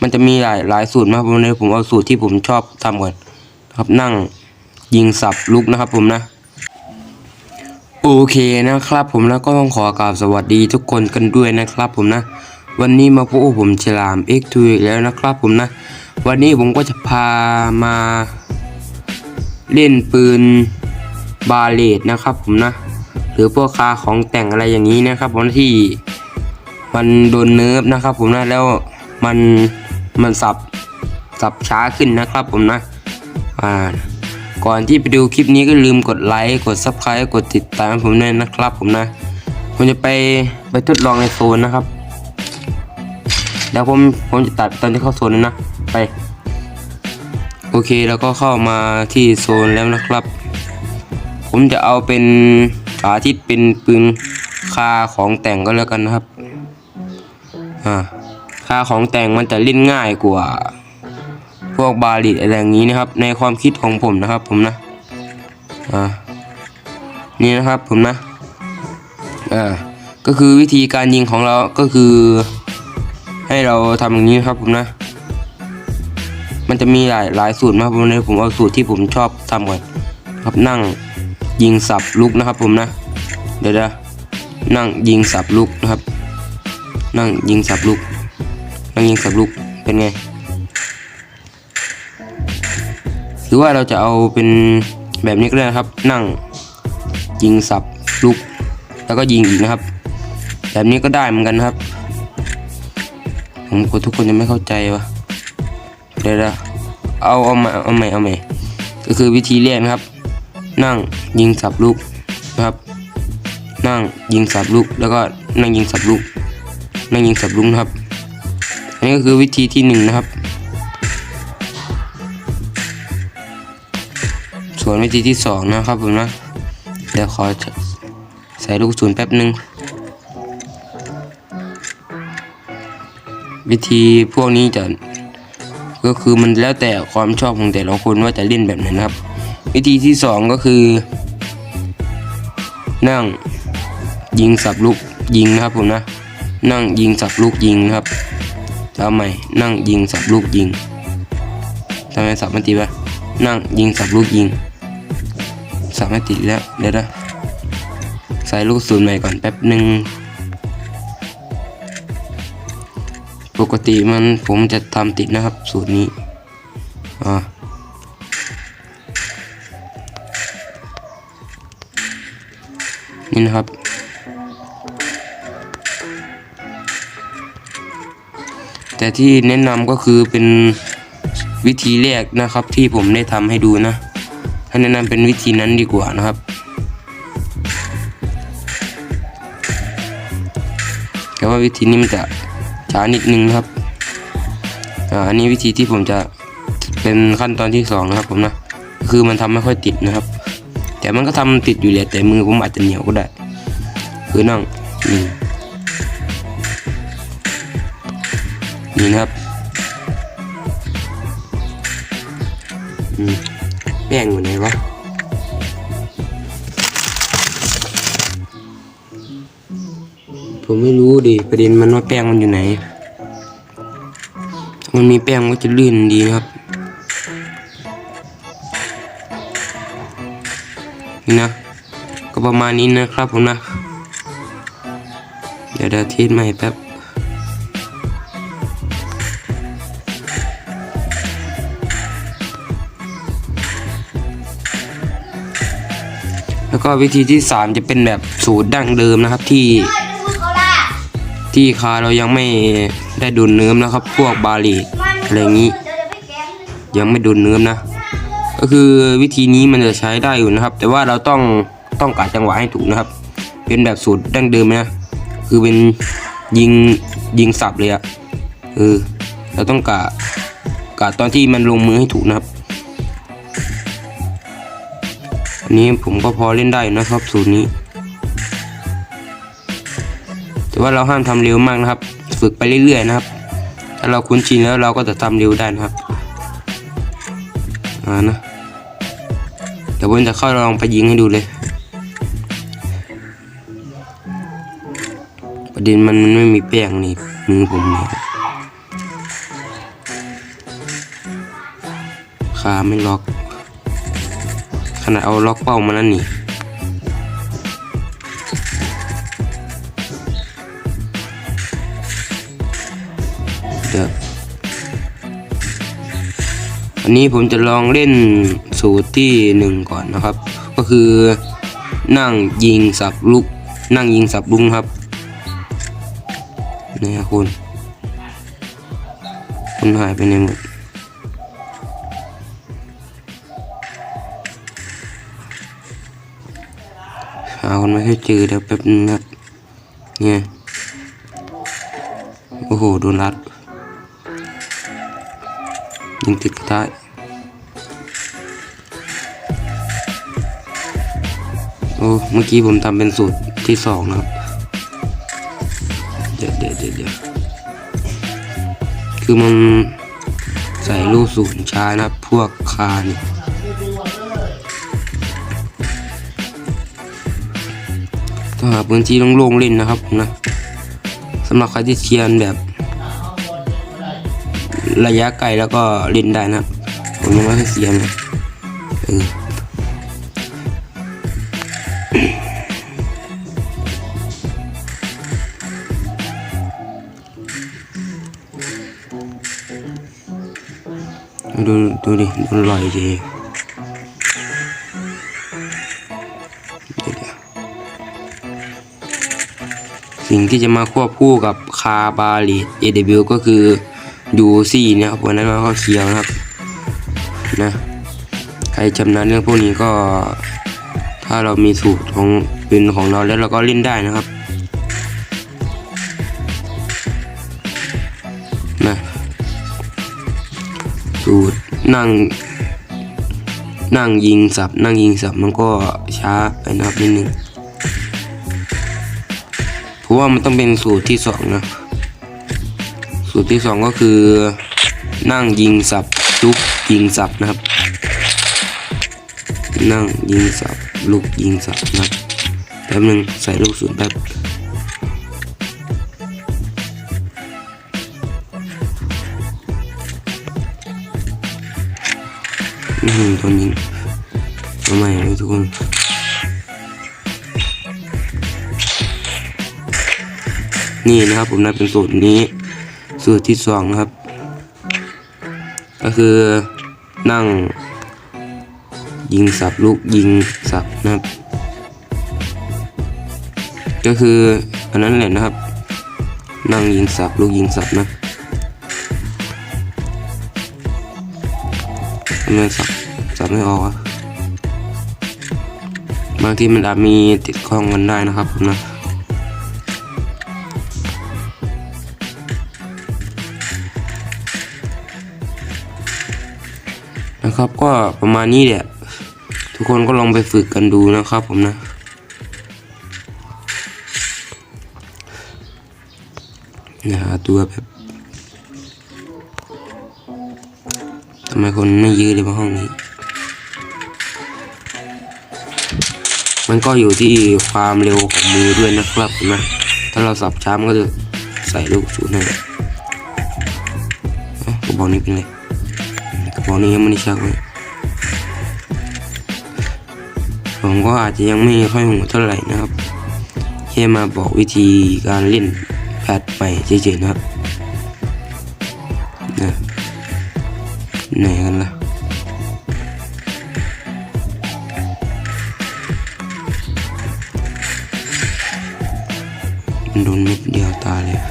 มันจะมีหลายหลายสูตรนะครับผมเลยผมเอาสูตรที่ผมชอบทำก่อนครับนั่งยิงสับลุกนะครับผมนะโอเคนะครับผมแล้วก็ต้องขอกราบสวัสดีทุกคนกันด้วยนะครับผมนะ วันนี้มาพบกับผมฉลาม X2 อีกแล้วนะครับผมนะ วันนี้ผมก็จะพามา เล่นปืนบาเลตนะครับผมนะ หรือพวกคาของแต่งอะไรอย่างนี้นะครับผมที่มันโดนเนิร์ฟนะครับผมนะแล้วมัน มันสับสับช้าขึ้นนะครับผมนะอ่าก่อนที่ไปดูคลิปนี้ก็ลืมกดไลค์กด subscribe กดติดตามผมด้วยนะครับผมนะผมจะไปไปทดลองในโซนนะครับเดี๋ยวผมผมจะตัดตอนที่เข้าโซนแล้วนะไป โอเคแล้วก็เข้ามาที่โซนแล้วนะครับ ผมจะเอาเป็นสาธิตเป็นปืนคาของแต่งก็แล้วกันนะครับอ่าาของแต่งมันจะเล่นง่ายกว่า พวกบาลิตอะไรอย่างนี้นะครับ ในความคิดของผมนะครับผมนะอ่านี่นะครับผมนะอ่าก็คือวิธีการยิงของเราก็คือ ให้เราทำอย่างนี้นะครับผมนะ มันจะมีหลายหลายสูตรมากผมเลยผมเอาสูตรที่ผมชอบทำก่อนครับนั่งยิงสับลุกนะครับผมนะเดี๋ยวนะนั่งยิงสับลุกนะครับ นั่งยิงสับลุก นั่งยิงสับลุกเป็นไงหรือว่าเราจะเอาเป็นแบบนี้ก็ได้นะครับ นั่งยิงสับลุกแล้วก็ยิงอีกนะครับ แบบนี้ก็ได้เหมือนกันนะครับ ผมกลัวทุกคนจะไม่เข้าใจวะเดี๋ยวนะเอาเอาใหม่เอาใหม่เอาใหม่ก็คือวิธีแรกนะครับ นั่งยิงสับลูกนะครับ นั่งยิงสับลูกแล้วก็นั่งยิงสับลูกนั่งยิงสับลูกนะครับ อันนี้ก็คือวิธีที่หนึ่งนะครับ ส่วนวิธีที่สองนะครับผมนะ เดี๋ยวขอใส่ลูกศูนย์แป๊บหนึ่งวิธีพวกนี้จะก็คือมันแล้วแต่ความชอบของแต่ละคนว่าจะเล่นแบบไหนนะครับ วิธีที่สองก็คือ นั่งยิงสับลูกยิงนะครับผมนะ นั่งยิงสับลูกยิงนะครับ ทำใหม่นั่งยิงสับลูกยิงทำไมสับไมันติดวะนั่งยิงสับลูกยิง สับไม่ติดแล้วเดี๋ยวนะใส่ลูกศูนย์ใหม่ก่อนแป๊บหนึ่งปกติมันผมจะทำติดนะครับ สูตรนี้อ่านี่นะครับ แต่ที่แนะนำก็คือเป็นวิธีแรกนะครับ ที่ผมได้ทำให้ดูนะให้แนะนำเป็นวิธีนั้นดีกว่านะครับ แต่ว่าวิธีนี้มันจะช้านิดนึงนะครับอ่าอันนี้วิธีที่ผมจะเป็นขั้นตอนที่สองนะครับผมนะคือมันทำไม่ค่อยติดนะครับ แต่มันก็ทำติดอยู่แหละแต่มือผมอาจจะเหนียวก็ได้ คือนั่งนี่ นี่นะครับแป้งอยู่ไหนวะผมไม่รู้ดิประเด็นมันว่าแป้งมันอยู่ไหน มันมีแป้งก็จะลื่นดีนะครับนี่นะ ก็ประมาณนี้นะครับผมนะ เดี๋ยวเดี๋ยวเทสใหม่แป๊บ ก็วิธีที่สามจะเป็นแบบสูตรดั้งเดิมนะครับที่ที่คาเรายังไม่ได้ดูดเนื้อนะครับ พวกบาลีอะไรอย่างนี้ ยังไม่ดูดเนื้อนะ ก็คือวิธีนี้มันจะใช้ได้อยู่นะครับ แต่ว่าเราต้องต้องกะจังหวะให้ถูกนะครับ เป็นแบบสูตรดั้งเดิมนะคือเป็นยิงยิงสับเลยอะเออเราต้องกะกะตอนที่มันลงมือให้ถูกนะครับ อันนี้ผมก็พอเล่นได้นะครับ สูตรนี้ แต่ว่าเราห้ามทำเร็วมากนะครับ ฝึกไปเรื่อยๆนะครับ ถ้าเราคุ้นชินแล้วเราก็จะทำเร็วได้นะครับอ่านะเดี๋ยวผมจะเข้าลองไปยิงให้ดูเลยประเด็นมันมันไม่มีแป้งนี่มือผมเนี่ยขาไม่ล็อก นาดเอาล็อกเป้ามานั่นนี่เดี๋ยวอันนี้ผมจะลองเล่นสูตรที่หนึ่งก่อนนะครับ ก็คือนั่งยิงสับลูกนั่งยิงสับลุงครับนี่ยคุณ คุณหายไปในหมดาคนไม่ให้เจอเดี๋ยวแป๊บนึงครับเนี่ยโอ้โหโดนรัดยิงติดกระทะโอ้เมื่อกี้ผมทำเป็นสูตรที่สองนะครับ เดี๋ยวเดี๋ยวเดี๋ยวเดี๋ยวคือมันใส่ลูกสูตรช้านะพวกคาเนี่ย ต้องหาพื้นที่โล่งๆเล่นนะครับผมนะสำหรับใครที่เชียนแบบ ระยะไกลแล้วก็เล่นได้นะผมยังไม่ค่อยเสียนะเออดูดูดิโดนลอยทีเสิ่งที่จะมาควบคู่กับคาบาลีเอเดบิวก็คือดูซี่นะครับวันนั้นเราเขาเคียวนะครับนะใครชำนาญเรื่องพวกนี้ก็ ถ้าเรามีสูตรของเป็นของเราแล้วเราก็เล่นได้นะครับนะสูตรนั่ง นั่งยิงสับ นั่งยิงสับมันก็ช้าไปนะครับนิดนึง ราะว่ามันต้องเป็นสูตรที่สองนะสูตรที่สองก็คือนั่งยิงสับลุกยิงสับนะครับ นั่งยิงสับลูกยิงสับนะครับแป๊บนึงใส่ลูกศูนย์แป๊บนี่ตัวนี้ตัวใหม่เลยทุกคน นี่นะครับผมนะเป็นสูตรนี้ สูตรที่สองนะครับ ก็คือนั่ง ยิงสับลูกยิงสับนะครับ ก็คืออันนั้นแหละนะครับ นั่งยิงสับลูกยิงสับนะทำไมสับสับไม่ออกบางทีมันอาจมีติดข้องกันได้นะครับผมนะ นะครับ ก็ประมาณนี้แหละ ทุกคนก็ลองไปฝึกกันดูนะครับผมนะ นะหาตัวแบบทำไมคนไม่ยืดเลยมาห้องนี้ มันก็อยู่ที่ความเร็วของมือด้วยนะครับผมนะถ้าเราสับช้ามันก็จะใส่ลูกชูให้เอ้ากระบอกนี้เป็นไรกระบอก นี้ยังไม่ได้ชักเลยผมก็อาจจะยังไม่ค่อยหูเท่าไหร่นะครับแค่มาบอกวิธีการเล่นแพทไปเฉยๆนะครับนะไหนกันล่ะโดนเม็ดเดียวตายเลย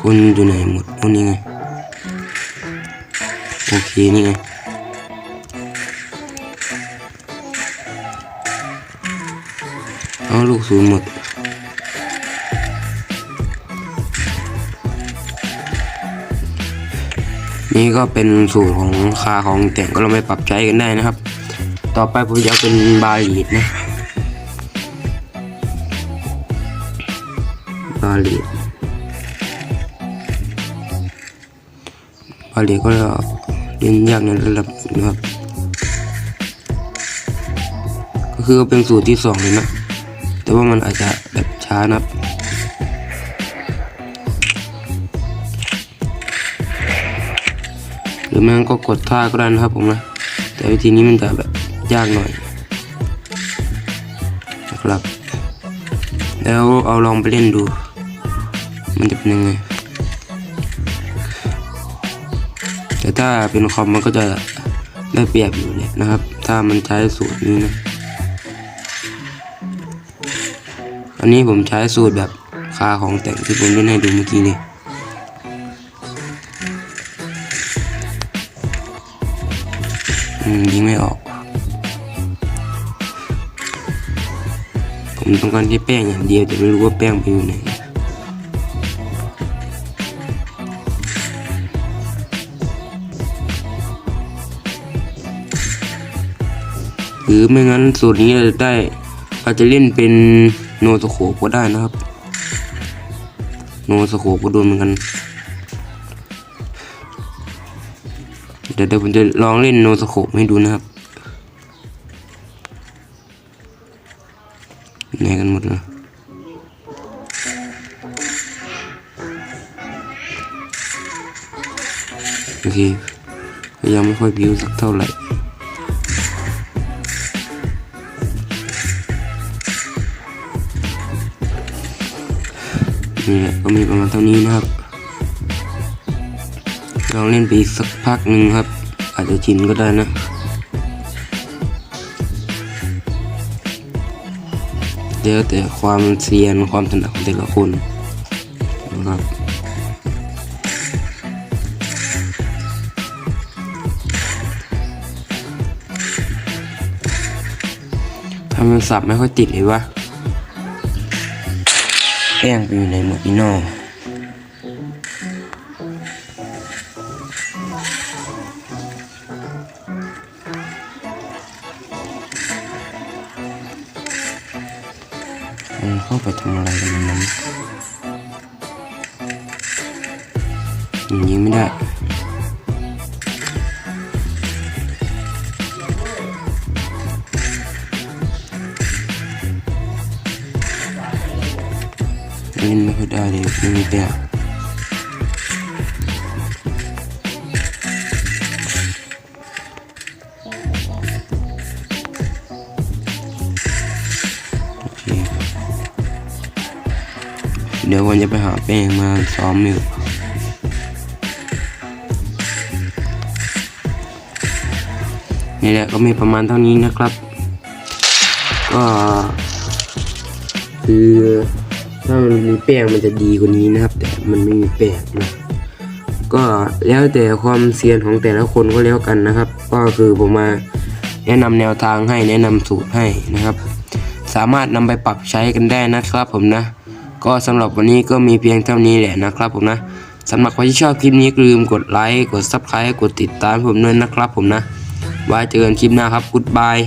คุณอยู่ไหนหมดพวกนี้ไง โอเค นี่ไงเอาลูกศูนย์หมดนี่ก็เป็นสูตรของคาของแต่งก็เราไปปรับใช้กันได้นะครับ ต่อไปผมจะเป็นบาลีดนะ ลีดบาลีก็เรียนยากในระดับหนึ่งนะครับ ก็คือเป็นสูตรที่สองเลยนะ แต่ว่ามันอาจจะแบบช้านะหรือไม่งก็กดท่าก็ได้นะครับผมนะ แต่วิธีนี้มันจะแบบยากหน่อยนะครับ แล้วเอาลองไปเล่นดู มันจะเป็นยังไง แต่ถ้าเป็นคอมมันก็จะได้เปรียบอยู่เนี่ยนะครับ ถ้ามันใช้สูตรนี้นะ อันนี้ผมใช้สูตรแบบคาของแต่งที่ผมเล่นให้ดูเมื่อกี้เลยอืมยิงไม่ออก ผมต้องการที่แป้งอย่างเดียวแต่ไม่รู้ว่าแป้งไปอยู่ไหน หรือไม่งั้นสูตรนี้เราจะได้อาจจะเล่นเป็นโนสโคก็ได้นะครับ โนสโคก็โดนเหมือนกัน เดี๋ยวเดี๋ยวผมจะลองเล่นโนสโคให้ดูนะครับไหนกันหมดเลยโอเคก็ยังไม่ค่อยบิวสักเท่าไหร่ นี่แหละก็มีประมาณเท่านี้นะครับลองเล่นไปอีกสักพักหนึ่งครับ อาจจะชินก็ได้นะเดี๋ยวแต่ความเซียนความถนัดของแต่ละคนนะครับทำมันสับไม่ค่อยติดเลยวะ แป้งไปอยู่ในหมดนี่นอมันเข้าไปทำอะไรกันนั้นอืมยิงไม่ได้ เล่นไม่ค่อยได้เลยไม่มีแป้งโอเคเดี๋ยววันจะไปหาแป้งมาซ้อมอยู่นี่แหละก็มีประมาณเท่านี้นะครับ ก็คือ ถ้ามันมีแป้งมันจะดีกว่านี้นะครับ แต่มันไม่มีแป้งนะก็แล้วแต่ความเซียนของแต่ละคนก็แล้วกันนะครับ ก็คือผมมาแนะนำแนวทางให้แนะนำสูตรให้นะครับ สามารถนำไปปรับใช้กันได้นะครับผมนะ ก็สำหรับวันนี้ก็มีเพียงเท่านี้แหละนะครับผมนะสำหรับใครที่ชอบคลิปนี้ลืมกดไลค์กดซับสไครต์กดติดตามผมด้วยนะครับผมนะไว้เจอกันคลิปหน้าครับกุดบาย